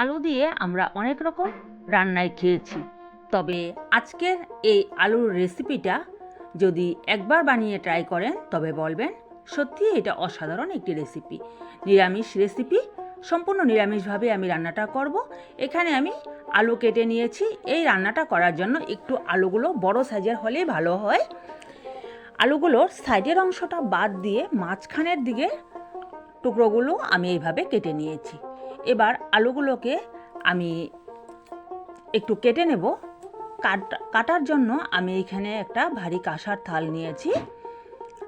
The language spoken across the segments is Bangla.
আলু দিয়ে আমরা অনেক রকম রান্নায় খেয়েছি। তবে আজকের এই আলুর রেসিপিটা যদি একবার বানিয়ে ট্রাই করেন, তবে বলবেন সত্যি এটা অসাধারণ একটি রেসিপি। নিরামিষ রেসিপি, সম্পূর্ণ নিরামিষভাবে আমি রান্নাটা করব। এখানে আমি আলু কেটে নিয়েছি। এই রান্নাটা করার জন্য একটু আলুগুলো বড় সাইজের হলেই ভালো হয়। আলুগুলোর সাইডের অংশটা বাদ দিয়ে মাঝখানের দিকে টুকরোগুলো আমি এইভাবে কেটে নিয়েছি। এবার আলুগুলোকে আমি একটু কেটে নেব। কাট- কাটার জন্য আমি এখানে একটা ভারী কাঁসার থাল নিয়েছি।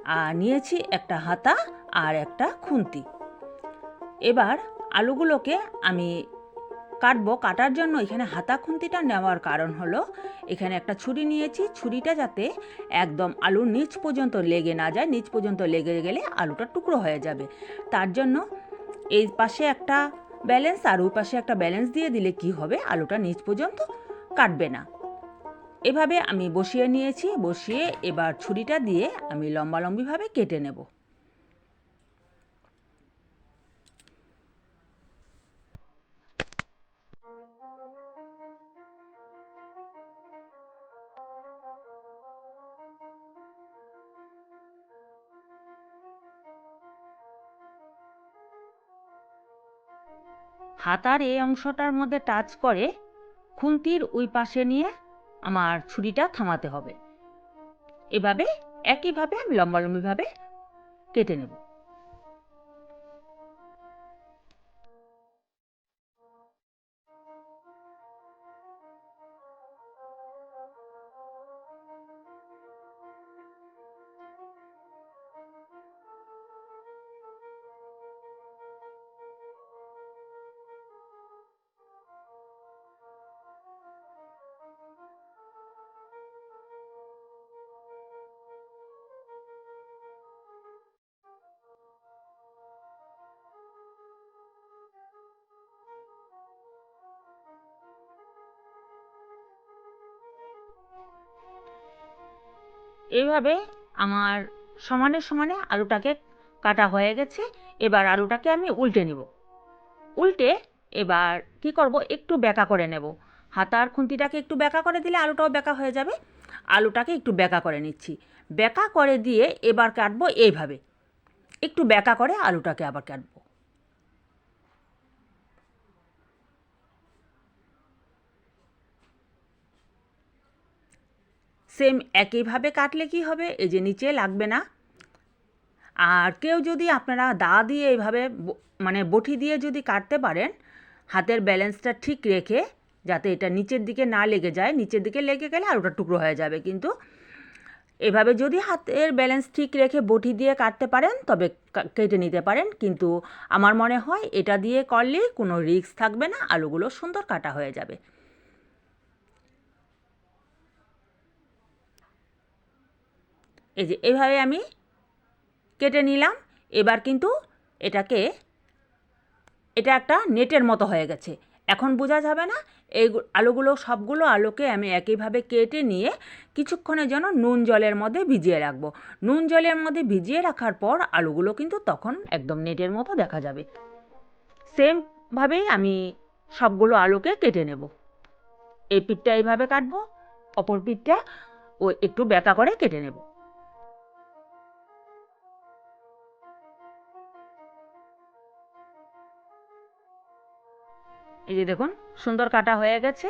আর নিয়েছি একটা হাতা আর একটা খুন্তি। এবার আলুগুলোকে আমি কাটবো। কাটার জন্য এখানে হাতা খুন্তিটা নেওয়ার কারণ হলো, এখানে একটা ছুরি নিয়েছি। ছুরিটা যাতে একদম আলুর নিচ পর্যন্ত লেগে না যায়, নিচ পর্যন্ত লেগে গেলে আলুটা টুকরো হয়ে যাবে। তার জন্য এই পাশে একটা ব্যালেন্স আর ওই পাশে একটা ব্যালেন্স দিয়ে দিলে কি হবে? আলুটা নিচ পর্যন্ত কাটবে না। এভাবে আমি বসিয়ে নিয়েছি, বসিয়ে এবার ছুরিটা দিয়ে আমি লম্বালম্বিভাবে কেটে নেব। হাতার এই অংশটার মধ্যে টাচ করে খুন্তির ওই পাশে নিয়ে আমার ছুরিটা থামাতে হবে। এভাবে, একইভাবে আমি লম্বালম্বিভাবে কেটে নেব। এইভাবে আমার সমানে সমানে আলুটাকে কাটা হয়ে গেছে। এবার আলুটাকে আমি উল্টে নিব। উল্টে এবার কি করব? একটু বেঁকা করে নেব। হাতার খুন্তিটাকে একটু বেঁকা করে দিলে আলুটাও বেঁকা হয়ে যাবে। আলুটাকে একটু বেঁকা করে নিচ্ছি। বেঁকা করে দিয়ে এবার কাটবো এইভাবে। একটু বেঁকা করে আলুটাকে আবার কাটবো। সেম একইভাবে কাটলে কি হবে? এই যে নিচে লাগবে না। আর কেউ যদি আপনারা দা দিয়ে এইভাবে মানে বটি দিয়ে যদি কাটতে পারেন, হাতের ব্যালেন্সটা ঠিক রেখে যাতে এটা নিচের দিকে না লেগে যায়, নিচের দিকে লেগে গেলে আর ওটা টুকরো হয়ে যাবে। কিন্তু এভাবে যদি হাতের ব্যালেন্স ঠিক রেখে বটি দিয়ে কাটতে পারেন, তবে কেটে নিতে পারেন। কিন্তু আমার মনে হয় এটা দিয়ে করলে কোনো রিস্ক থাকবে না, আলুগুলো সুন্দর কাটা হয়ে যাবে। এই যে, এভাবে আমি কেটে নিলাম। এবার কিন্তু এটাকে, এটা একটা নেটের মতো হয়ে গেছে। এখন বোঝা যাবে না, এই আলুগুলো, সবগুলো আলুকে আমি একইভাবে কেটে নিয়ে কিছুক্ষণের জন্য নুন জলের মধ্যে ভিজিয়ে রাখব। নুন জলের মধ্যে ভিজিয়ে রাখার পর আলুগুলো কিন্তু তখন একদম নেটের মতো দেখা যাবে। সেমভাবেই আমি সবগুলো আলুকে কেটে নেব। এই পিঠটা এইভাবে কাটবো, অপর পিঠটা ও একটু বেঁকা করে কেটে নেব। এই যে দেখুন, সুন্দর কাটা হয়ে গেছে।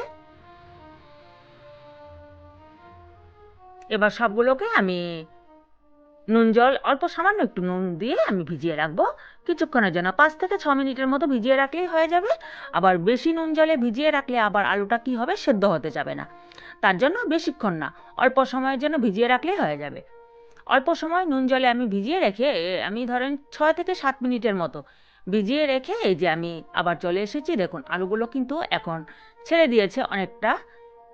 এবার সবগুলোকে আমি নুন, জল, অল্প সামান্য একটু নুন দিয়ে আমি ভিজিয়ে রাখব। কিছুক্ষণের জন্য, পাঁচ থেকে ছ মিনিটের মতো ভিজিয়ে রাখলেই হয়ে যাবে। আবার বেশি নুন, জলে ভিজিয়ে রাখলে আবার আলুটা কি হবে, সেদ্ধ হতে যাবে না। তার জন্য বেশিক্ষণ না, অল্প সময়ের জন্য ভিজিয়ে রাখলেই হয়ে যাবে। অল্প সময় নুন, জলে আমি ভিজিয়ে রেখে আমি ধরেন ছয় থেকে সাত মিনিটের মতো ভিজিয়ে রেখে এই যে আমি আবার চলে এসেছি, দেখুন আলুগুলো কিন্তু এখন ছেড়ে দিয়েছে অনেকটা।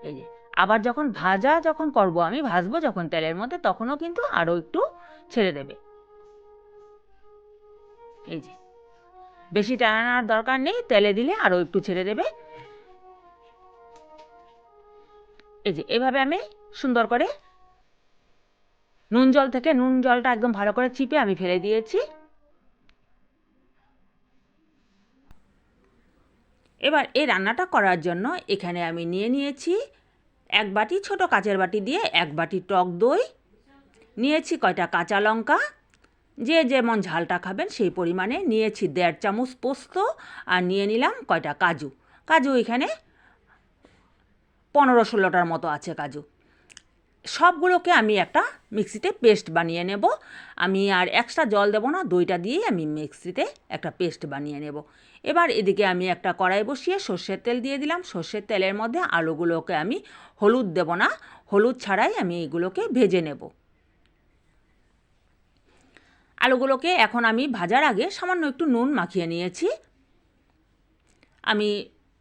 এই যে, আবার যখন ভাজা যখন করব আমি, ভাজবো যখন তেলের মধ্যে, তখনও কিন্তু আরও একটু ছেড়ে দেবে। এই যে, বেশি টানানোর দরকার নেই, তেলে দিলে আরও একটু ছেড়ে দেবে। এই যে, এভাবে আমি সুন্দর করে নুন জল থেকে নুন জলটা একদম ভালো করে চিপে আমি ফেলে দিয়েছি। এবার এই রান্নাটা করার জন্য এখানে আমি নিয়ে নিয়েছি এক বাটি ছোট কাঁচের বাটি দিয়ে এক বাটি টক দই। নিয়েছি কয়টা কাঁচা লঙ্কা। যে যেমন ঝালটা খাবেন সেই পরিমাণে নিয়েছি দেড় চামচ পোস্ত আর নিয়ে নিলাম কয়টা কাজু। কাজু এখানে পনেরো ষোলোটার মতো আছে কাজু। সবগুলোকে আমি একটা মিক্সিতে পেস্ট বানিয়ে নেব। আমি আর এক্সট্রা জল দেবো না, দইটা দিয়েই আমি মিক্সিতে একটা পেস্ট বানিয়ে নেব। এবার এদিকে আমি একটা কড়াই বসিয়ে সর্ষের তেল দিয়ে দিলাম। সর্ষের তেলের মধ্যে আলুগুলোকে আমি হলুদ দেব না, হলুদ ছাড়াই আমি এগুলোকে ভেজে নেব। আলুগুলোকে এখন আমি ভাজার আগে সামান্য একটু নুন মাখিয়ে নিয়েছি। আমি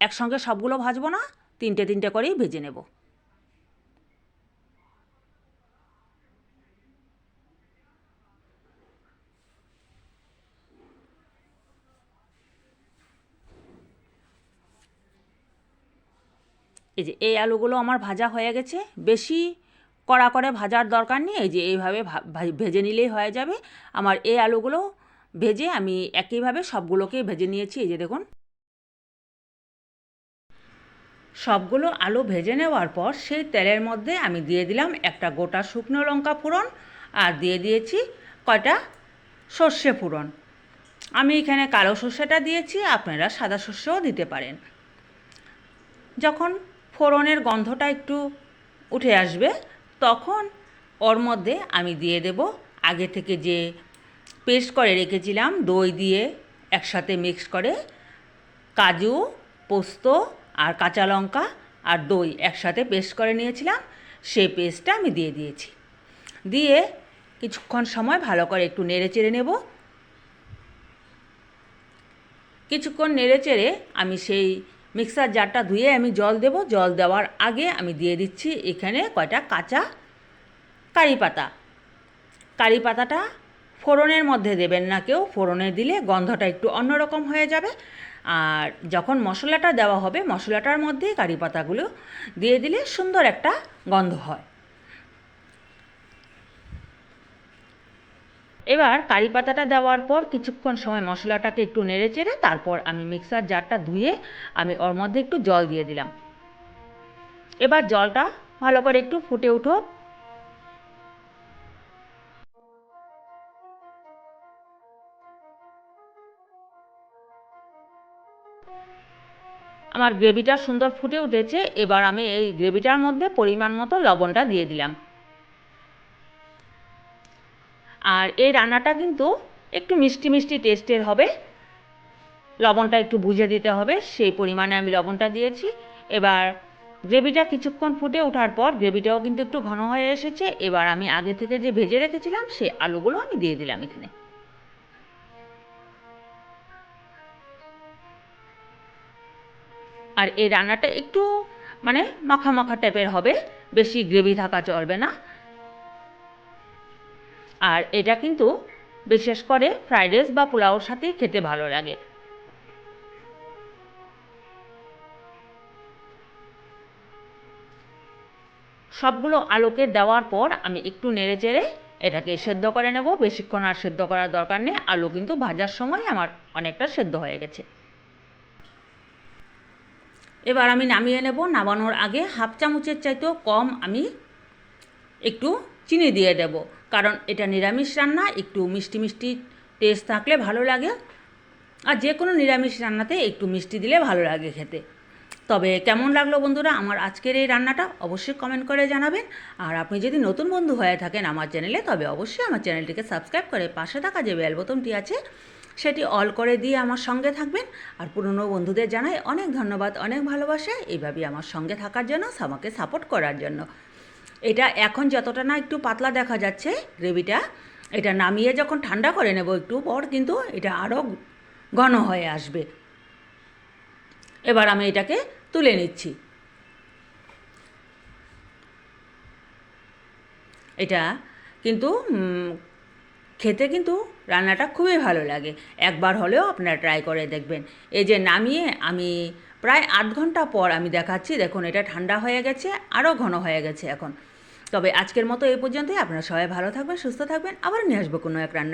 একসঙ্গে সবগুলো ভাজবো না, তিনটে তিনটে করেই ভেজে নেব। এই যে এই আলুগুলো আমার ভাজা হয়ে গেছে, বেশি কড়া করে ভাজার দরকার নেই, এই যে এইভাবে ভেজে নিলেই হয়ে যাবে। আমার এই আলুগুলো ভেজে আমি একইভাবে সবগুলোকেই ভেজে নিয়েছি, এই যে দেখুন। সবগুলো আলু ভেজে নেওয়ার পর সেই তেলের মধ্যে আমি দিয়ে দিলাম একটা গোটা শুকনো লঙ্কা ফোড়ন আর দিয়ে দিয়েছি কয়টা? সর্ষে ফোড়ন। আমি এখানে কালো সর্ষেটা দিয়েছি, আপনারা সাদা সর্ষেও দিতে পারেন। যখন ফোড়নের গন্ধটা একটু উঠে আসবে, তখন ওর মধ্যে আমি দিয়ে দেব আগে থেকে যে পেস্ট করে রেখেছিলাম, দই দিয়ে একসাথে মিক্স করে কাজু, পোস্ত আর কাঁচা লঙ্কা আর দই একসাথে পেস্ট করে নিয়েছিলাম, সেই পেস্টটা আমি দিয়ে দিয়েছি। দিয়ে কিছুক্ষণ সময় ভালো করে একটু নেড়ে চেড়ে নেব। কিছুক্ষণ নেড়ে চেড়ে আমি সেই মিক্সার জারটা ধুয়ে আমি জল দেব। জল দেওয়ার আগে আমি দিয়ে দিচ্ছি এখানে কয়টা কাঁচা কারি পাতা। কারি পাতাটা ফোড়নের মধ্যে দেবেন না কেউ, ফোড়নে দিলে গন্ধটা একটু অন্যরকম হয়ে যাবে। আর যখন মশলাটা দেওয়া হবে, মশলাটার মধ্যে কারি পাতাগুলো দিয়ে দিলে সুন্দর একটা গন্ধ হয়। এবার কারি পাতাটা দেওয়ার পর কিছুক্ষণ সময় মশলাটাকে একটু নেড়ে চেড়ে তারপর আমি মিক্সার জারটা ধুয়ে আমি ওর মধ্যে একটু জল দিয়ে দিলাম। এবার জলটা ভালো করে একটু ফুটে উঠো আমার গ্রেভিটা সুন্দর ফুটে উঠেছে। এবার আমি এই গ্রেভিটার মধ্যে পরিমাণ মতো লবণটা দিয়ে দিলাম। আর এই রান্নাটা কিন্তু একটু মিষ্টি মিষ্টি টেস্টের হবে। লবণটা একটু বুঝে দিতে হবে, সেই পরিমাণে আমি লবণটা দিয়েছি। এবার গ্রেভিটা কিছুক্ষণ ফুটে ওঠার পর গ্রেভিটাও কিন্তু একটু ঘন হয়ে এসেছে। এবার আমি আগে থেকে যে ভেজে রেখেছিলাম, সেই আলুগুলো আমি দিয়ে দিলাম এখানে। আর এই রান্নাটা একটু মানে মাখা মাখা টাইপের হবে, বেশি গ্রেভি থাকা চলবে না। আর এটা কিন্তু বিশেষ করে ফ্রাইড রাইস বা পোলাওর সাথে খেতে ভালো লাগে। সবগুলো আলুকে দেওয়ার পর আমি একটু নেড়ে চেড়ে এটাকে সেদ্ধ করে নেব। বেশিক্ষণ আর সেদ্ধ করার দরকার নেই। আলু কিন্তু ভাজার সময় আমার অনেকটা সেদ্ধ হয়ে গেছে। এবার আমি নামিয়ে নেব। নামানোর আগে হাফ চামচের চাইতেও কম আমি একটু চিনি দিয়ে দেব। কারণ এটা নিরামিষ রান্না, একটু মিষ্টি মিষ্টি টেস্ট থাকলে ভালো লাগে। আর যে কোনো নিরামিষ রান্নাতে একটু মিষ্টি দিলে ভালো লাগে খেতে। তবে কেমন লাগল বন্ধুরা আমার আজকের এই রান্নাটা অবশ্যই কমেন্ট করে জানাবেন। আর আপনি যদি নতুন বন্ধু হয়ে থাকেন আমার চ্যানেলে তবে অবশ্যই আমার চ্যানেলটিকে সাবস্ক্রাইব করে পাশে থাকা যে বেল বোতামটি আছে, সেটি অল করে দিয়ে আমার সঙ্গে থাকবেন। আর পুরনো বন্ধুদের জানাই অনেক ধন্যবাদ, অনেক ভালোবাসা। এইভাবেই আমার সঙ্গে থাকার জন্য, আমাকে সাপোর্ট করার জন্য। এটা এখন যতটা না একটু পাতলা দেখা যাচ্ছে গ্রেভিটা, এটা নামিয়ে যখন ঠান্ডা করে নেব একটু পর কিন্তু এটা আরও ঘন হয়ে আসবে। এবার আমি এটাকে তুলে নিচ্ছি। এটা কিন্তু খেতে কিন্তু রান্নাটা খুবই ভালো লাগে। একবার হলেও আপনারা ট্রাই করে দেখবেন। এই যে নামিয়ে আমি প্রায় আধ ঘণ্টা পর আমি দেখাচ্ছি, দেখুন এটা ঠান্ডা হয়ে গেছে আরও ঘন হয়ে গেছে এখন। তবে আজকের মতো এই পর্যন্তই। আপনারা সবাই ভালো থাকবেন, সুস্থ থাকবেন। আবার নিয়ে আসব কোনো এক রান্না